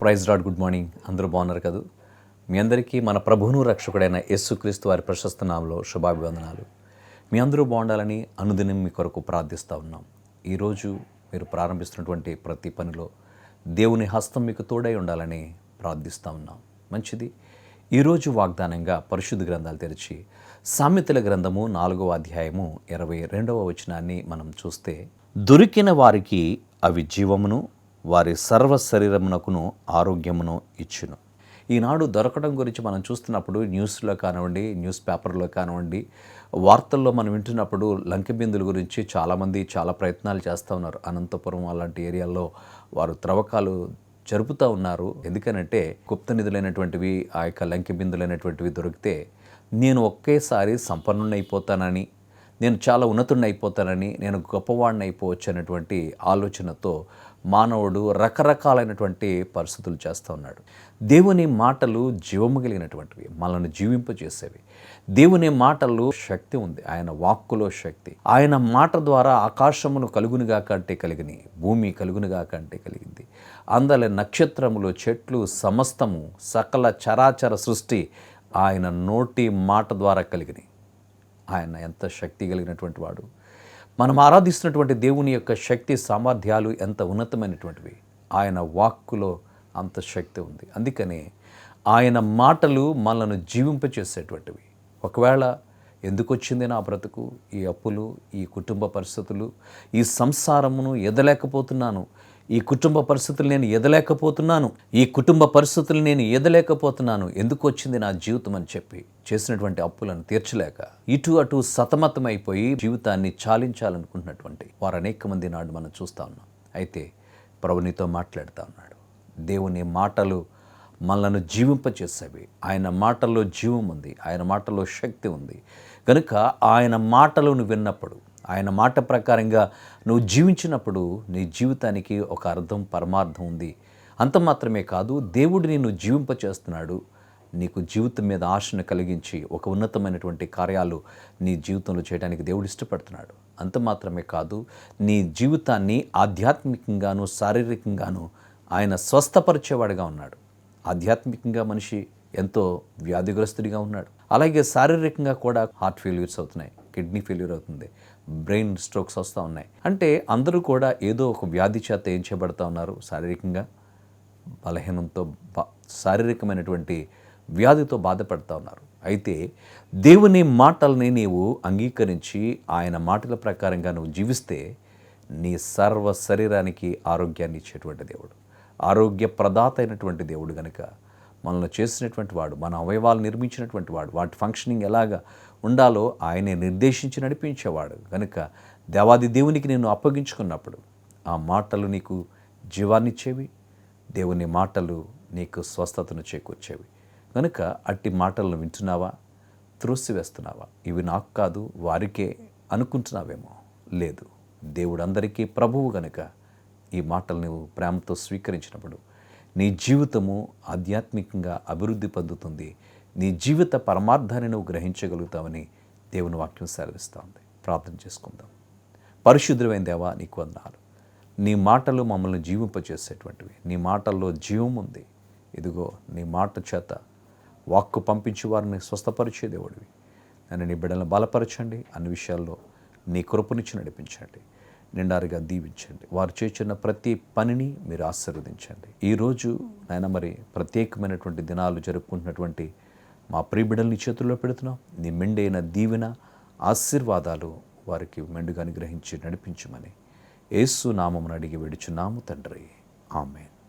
Praise lord good morning. అందరూ బాగున్నారు కదా? మీ అందరికీ మన ప్రభువును రక్షకుడైన యేసుక్రీస్తు వారి ప్రశస్త నామంలో శుభాభివందనాలు. మీ అందరూ బాగుండాలని అనుదినం మీ కొరకు ప్రార్థిస్తూ ఉన్నాం. ఈరోజు మీరు ప్రారంభిస్తున్నటువంటి ప్రతి పనిలో దేవుని హస్తం మీకు తోడై ఉండాలని ప్రార్థిస్తూ ఉన్నాం. మంచిది. ఈరోజు వాగ్దానంగా పరిశుద్ధ గ్రంథాలు తెరిచి సామెతల గ్రంథము నాలుగవ అధ్యాయము ఇరవై రెండవ వచనాన్ని మనం చూస్తే దొరికిన వారికి అవి జీవమును వారి సర్వ శరీరమునకును ఆరోగ్యమును ఇచ్చును. ఈనాడు దొరకడం గురించి మనం చూస్తున్నప్పుడు న్యూస్లో కానివ్వండి న్యూస్ పేపర్లో కానివ్వండి వార్తల్లో మనం వింటున్నప్పుడు లంకెబిందుల గురించి చాలామంది చాలా ప్రయత్నాలు చేస్తూ ఉన్నారు. అనంతపురం అలాంటి ఏరియాల్లో వారు త్రవ్వకాలు జరుపుతూ ఉన్నారు. ఎందుకనంటే గుప్త నిధులైనటువంటివి ఆ యొక్క లంకెబిందులైనటువంటివి దొరికితే నేను ఒకేసారి సంపన్నుని అయిపోతానని నేను చాలా ఉన్నతుడిని అయిపోతానని నేను గొప్పవాడిని అయిపోవచ్చు అనేటువంటి ఆలోచనతో మానవుడు రకరకాలైనటువంటి పరిస్థితులు చేస్తూ ఉన్నాడు. దేవుని మాటలు జీవము కలిగినటువంటివి మనల్ని జీవింపజేసేవి దేవుని మాటల్లో శక్తి ఉంది ఆయన వాక్కులో శక్తి. ఆయన మాట ద్వారా ఆకాశమును కలుగునుగా కంటే కలిగిని భూమి కలుగునుగా కంటే కలిగింది. అందల నక్షత్రములు చెట్లు సమస్తము సకల చరాచర సృష్టి ఆయన నోటి మాట ద్వారా కలిగినాయి ఆయన ఎంత శక్తి కలిగినటువంటి వాడు. మనం ఆరాధిస్తున్నటువంటి దేవుని యొక్క శక్తి సామర్థ్యాలు ఎంత ఉన్నతమైనటువంటివి. ఆయన వాక్కులో అంత శక్తి ఉంది. అందుకనే ఆయన మాటలు మనల్ని జీవింపచేసేటువంటివి ఒకవేళ ఎందుకు వచ్చింది నా బ్రతుకు? ఈ అప్పులు ఈ కుటుంబ పరిస్థితులు ఈ సంసారమును ఎదలేకపోతున్నాను. ఈ కుటుంబ పరిస్థితులు నేను ఎదలేకపోతున్నాను. ఈ కుటుంబ పరిస్థితులు నేను ఎదలేకపోతున్నాను. ఎందుకు వచ్చింది నా జీవితం అని చెప్పి చేసినటువంటి అప్పులను తీర్చలేక ఇటు అటు సతమతమైపోయి జీవితాన్ని చాలించాలనుకుంటున్నటువంటి వారు అనేక మంది నాడు మనం చూస్తా ఉన్నాం. అయితే ప్రభునితో మాట్లాడుతూ ఉన్నాడు. దేవుని మాటలు మనలను జీవింపచేసేవి. ఆయన మాటల్లో జీవం ఉంది. ఆయన మాటల్లో శక్తి ఉంది. కనుక ఆయన మాటలను విన్నప్పుడు ఆయన మాట ప్రకారంగా నువ్వు జీవించినప్పుడు నీ జీవితానికి ఒక అర్థం పరమార్థం ఉంది. అంత మాత్రమే కాదు దేవుడు నిన్ను జీవింపచేస్తున్నాడు నీకు జీవితం మీద ఆశను కలిగించి ఒక ఉన్నతమైనటువంటి కార్యాలు నీ జీవితంలో చేయడానికి దేవుడు ఇష్టపడుతున్నాడు. అంత మాత్రమే కాదు నీ జీవితాన్ని ఆధ్యాత్మికంగాను శారీరకంగాను ఆయన స్వస్థపరిచేవాడుగా ఉన్నాడు. ఆధ్యాత్మికంగా మనిషి ఎంతో వ్యాధిగ్రస్తుడిగా ఉన్నాడు. అలాగే శారీరకంగా కూడా హార్ట్ ఫెయిల్యూర్స్ అవుతున్నాయి. కిడ్నీ ఫెయిల్యూర్ అవుతుంది బ్రెయిన్ స్ట్రోక్స్ వస్తూ ఉన్నాయి. అంటే అందరూ కూడా ఏదో ఒక వ్యాధి చేత ఏం చేయబడతా ఉన్నారు? శారీరకంగా బలహీనంతో శారీరకమైనటువంటి వ్యాధితో బాధపడుతూ ఉన్నారు. అయితే దేవుని మాటల్ని నీవు అంగీకరించి ఆయన మాటల ప్రకారంగా నువ్వు జీవిస్తే నీ సర్వ శరీరానికి ఆరోగ్యాన్ని ఇచ్చేటువంటి దేవుడు. ఆరోగ్య ప్రదాత అయినటువంటి దేవుడు కనుక మనల్ని చేసినటువంటి వాడు మన అవయవాలు నిర్మించినటువంటి వాడు వాటి ఫంక్షనింగ్ ఎలాగా ఉండాలో ఆయనే నిర్దేశించి నడిపించేవాడు. కనుక దేవాది దేవునికి నేను అప్పగించుకున్నప్పుడు ఆ మాటలు నీకు జీవాన్నిచ్చేవి దేవుని మాటలు నీకు స్వస్థతను చేకూర్చేవి. కనుక అట్టి మాటలను వింటున్నావా? త్రోసివేస్తున్నావా? ఇవి నాకు కాదు వారికే అనుకుంటున్నావేమో? లేదు. దేవుడు అందరికీ ప్రభువు గనుక ఈ మాటలు నువ్వు ప్రేమతో స్వీకరించినప్పుడు నీ జీవితము ఆధ్యాత్మికంగా అభివృద్ధి పొందుతుంది. నీ జీవిత పరమార్థాన్ని నువ్వు గ్రహించగలుగుతావని దేవుని వాక్యం సెలవిస్తూ ఉంది ప్రార్థన చేసుకుందాం. పరిశుద్ధమైన దేవా నీకు వందనాలు. నీ మాటలు మమ్మల్ని జీవింపచేసేటువంటివి. నీ మాటల్లో జీవం ఉంది. ఇదిగో నీ మాట చేత వాక్కు పంపించి వారిని స్వస్థపరిచే దేవుడివి. నన్ను నీ బిడ్డలను బలపరచండి. అన్ని విషయాల్లో నీ కృపనిచ్చి నడిపించండి. నిండారుగా దీవించండి. వారు చేస్తున్న ప్రతి పనిని మీరు ఆశీర్వదించండి. ఈరోజు నాయన మరి ప్రత్యేకమైనటువంటి దినాలు జరుపుకుంటున్నటువంటి మా ప్రియబిడల్ని చేతుల్లో పెడుతున్నాం. నీ మెండైన దీవెన ఆశీర్వాదాలు వారికి మెండుగా అనుగ్రహించి నడిపించమని ఏసు నామమును అడిగి విడుచున్నాము తండ్రి. ఆమెన్.